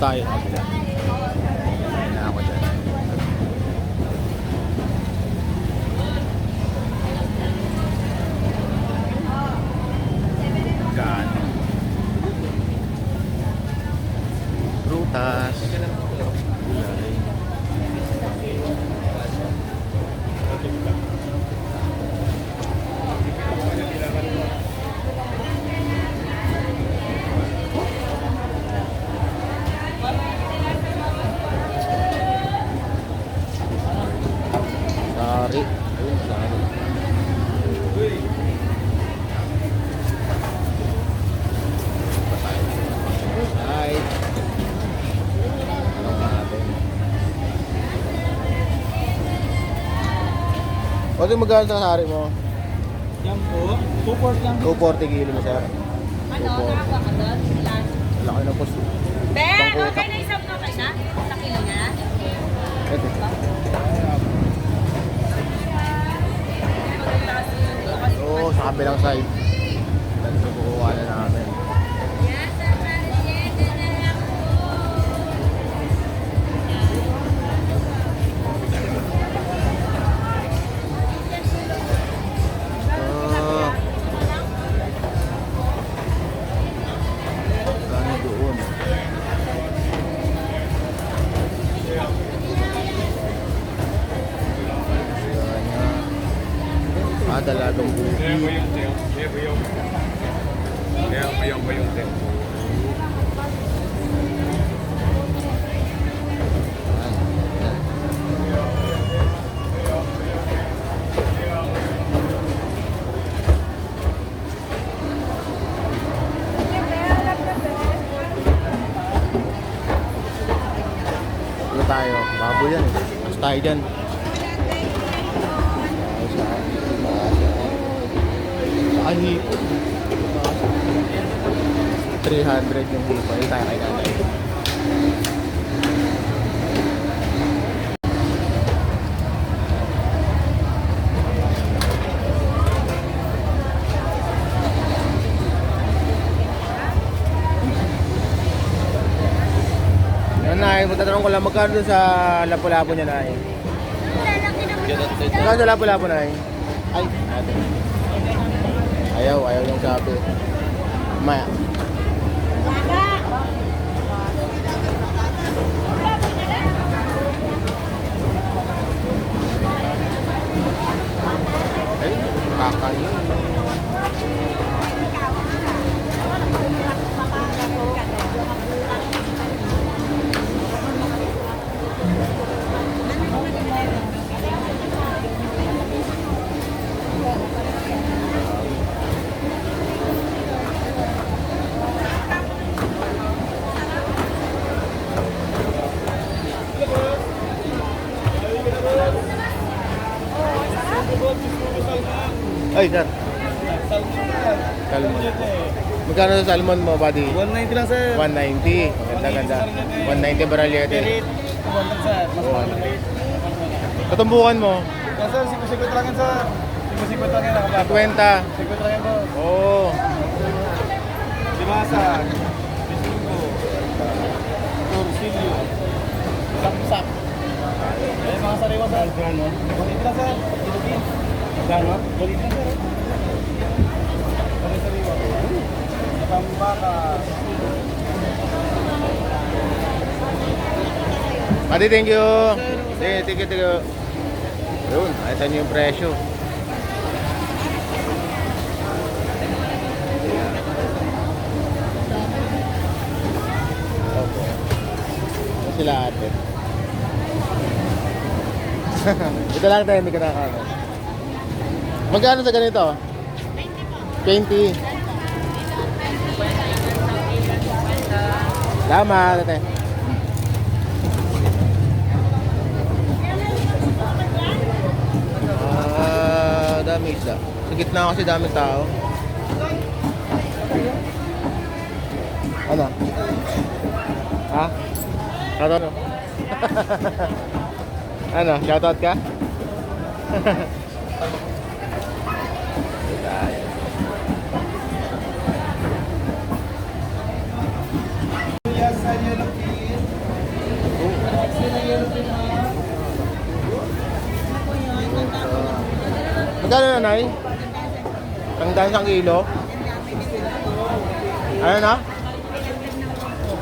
tayo. Na ako dyan. Prutas. Gulay. Natin? Pwede magkano sa sari mo? Yan po. 2 lang. 240 kilo mo, sir. Ano, nakakuha ka doon? Laki na po. Kabilang side. Tayo dyan. Saan hipo? 300 yung hipo. Hindi tayo kay nanay. Nanay, magtatanong ko lang magkano dun sa lapu-lapu niya, Nay? Magkano sa lapu-lapu, Nay? Ay, ate. Ayaw, ayaw yung sabi. Maya. Ay, kakain. Ay, sir. Salmon. Magkano sa salmon mo, buddy? 190 lang sir. 190. Ganda, ganda. 190 baraliete. Pirit. 200 sir. Mas pirit. Katumbukan mo, Yan sir, sikot-sikot lang yan sir. Sikot-sikot lang yan. nakababa. 50. Sikot lang yan po. Oo. Dimasa. Bisingo. Torsilyo. Sapsak. Ayun mga sariwa sir. Gano? 180 lang sir. Ilugin. Gano? 180 lang sir. Sari-sariwa. Pambaka. Ate, thank you. Sige, thank you, thank you. Yun, nakita niyo yung presyo. Opo. Sila ate. Ito lang tayo, hindi ka nakakano. Magkano sa ganito? 20. Salamat, ate. Ah, dami isda. Sa gitna kasi daming tao. Ano? Ha? Shoutout mo? ano? Shoutout ka? Sa yellow fish. Magkano na, Nay? Ang dahil isang kilo? Ano na?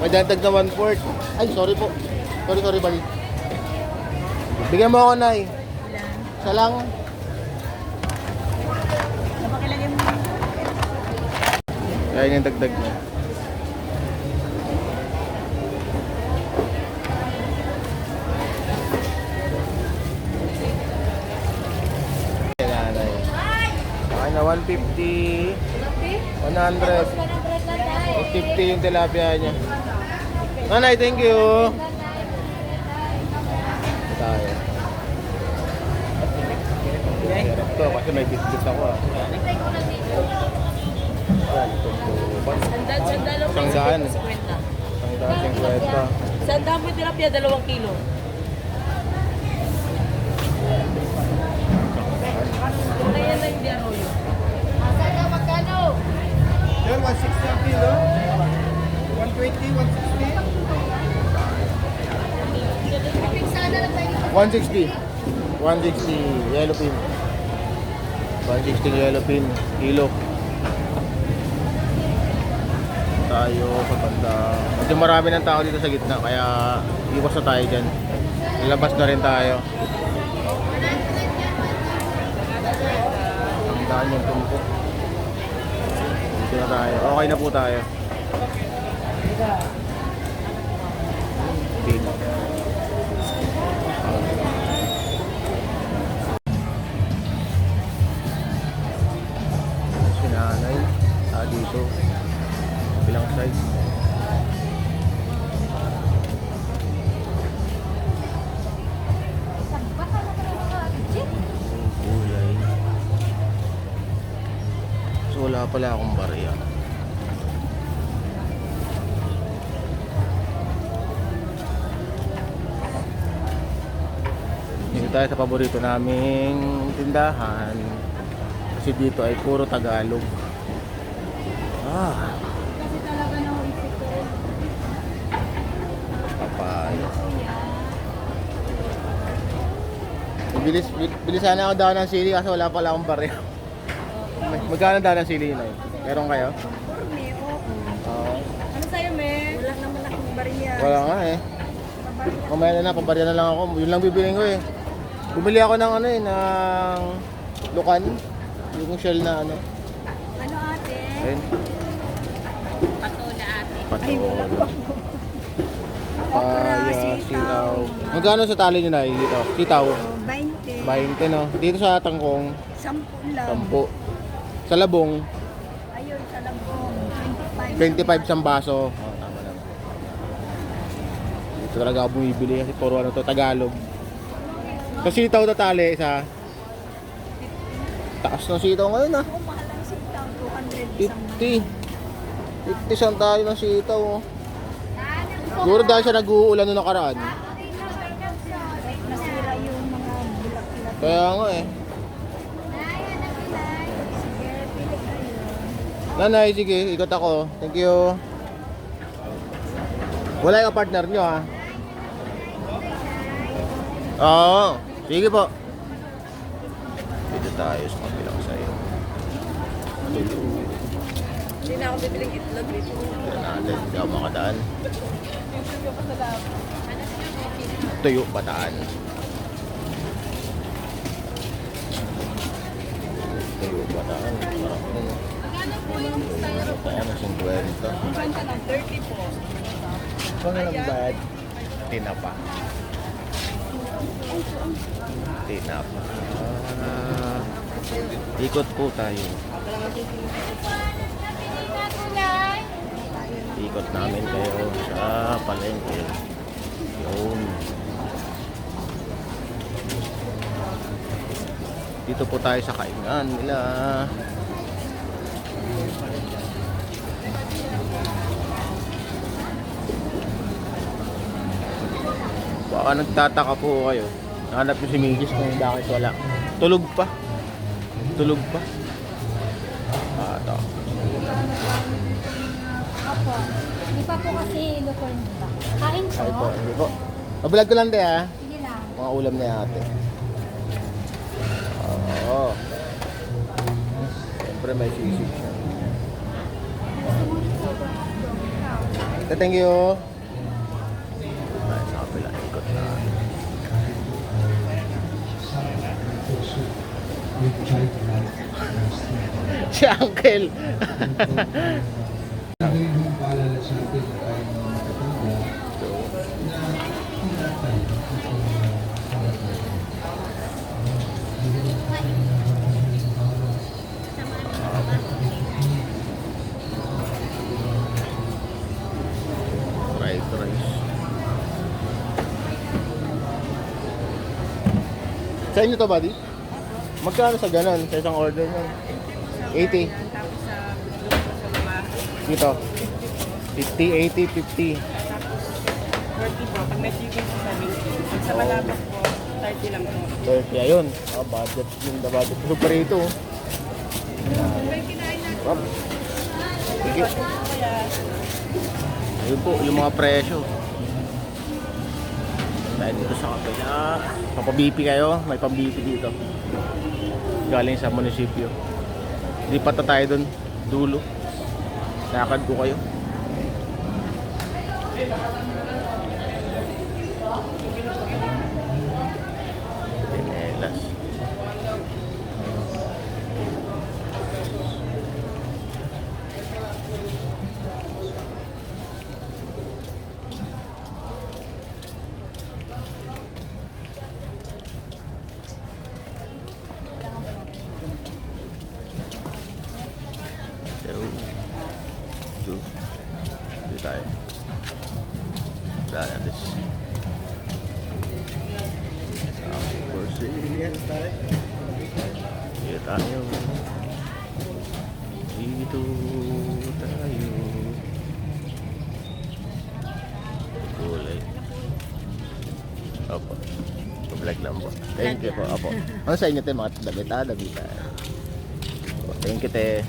May dagdag na one fourth. Ay, sorry po. Sorry, sorry, bali. Bigyan mo ako, Nay. Isa lang. Kaya yung dagdag niya. 150. 100. 50 yung tilapia niya. Nanay, thank you. Tayo. Ito, kasi may biscuit ako ah. Sandal, sandal ang Isang daan. 50. Ang daan, 50. Sandal mo tilapia, dalawang kilo. Kaya na yung diarroyo. Yan, 160 ang kilo. 120, 160. 160. 160 yellow pin. 160 yellow pin. Kilo. Tayo banda. Medyo marami ng tao dito sa gitna kaya iwas na tayo dyan. Lalabas na rin tayo. Ang daan yung tumpo. Dito na tayo. Okay na po tayo. Pin. Dito. Bilang size. Gulay so wala pala akong barya. Dito tayo sa paborito naming tindahan. Kasi dito ay puro Tagalog. Ah. Papaya. Bilis, bilis sana ako daw ng sili kasi wala pala akong. Mag- Magkano daw ng sili na yun? Meron kayo? Oo. Ano sa'yo, me? Wala naman akong bariya. Wala nga eh. Mamaya na na, pabarya na lang ako. Yun lang bibiling ko eh. Bumili ako ng ano eh, ng lukan. Yung shell na ano. Ano ate? Ayun. Patol. Papaya, sitaw. Magkano sa tali nyo na dito? Sitaw? 20. 20 no? Dito sa tangkong, 10 lang. 10. Sa labong, Ayun, sa Lambong. 25 25. sa baso. Oh, tama lang. Dito talaga ako bumibili kasi puro ano to, Tagalog. Sa sitaw na tali, isa. Taas ng sitaw ngayon ah. Ako mahal ang sitaw. 200 isang 50. 50 sang tayo ng sitaw. Oh. Siguro dahil siya nag-uulan nung nakaraan. Nasira yung mga bulak-bulak. Kaya nga eh. Nanay, sige, ikot ako. Thank you. Wala yung partner nyo ha? Oo. Sige po. Dito tayo sa kabilang sa'yo. Hindi na ako bibiling itlog dito. Natin, hindi ako makadaan. Tuyo, bataan. Tuyo, bataan. Sarap nun. Bataan, 50. 30 po. Ito na lang bad. Tinapa. Tinapa. Ah, ikot po tayo. Ikot namin kayo sa palengke. Yun. Dito po tayo sa kainan nila. Baka nagtataka po kayo. Hanap nyo si Migis kung bakit wala. Tulog pa. Tulog pa. Opo. Hindi pa po kasi luto pa. Kain po. Ay po, hindi po. Mabulag ko lang de ha. Sige lang. Mga ulam ni ate. Oo. Siyempre may sisig siya. Ate, thank you. Ay, sa kapila. Ikot na. si Uncle. Sa inyo to, buddy? Magkano sa ganon? Sa isang order nun? 80. Tapos sa sa baba, Dito. 50, 80, 50. 40 po. Pag may chicken po, 70. Pag sa malabak po, 30 lang po. 30, ayun. Ah, budget yung the budget. Super ito. oh. Wap. Thank you. Ayun po, yung mga presyo. Dahil dito sa kapila. Papabipi kayo, may pambipi dito. Galing sa munisipyo. Lipat na tayo doon, dulo. Lakad ko kayo. Dito tayo. Dito tayo. Gulay. Opo. Vlog lang po. Thank you po. Opo. Ano sa inyo tayo mga dabita, dabita. Thank you te.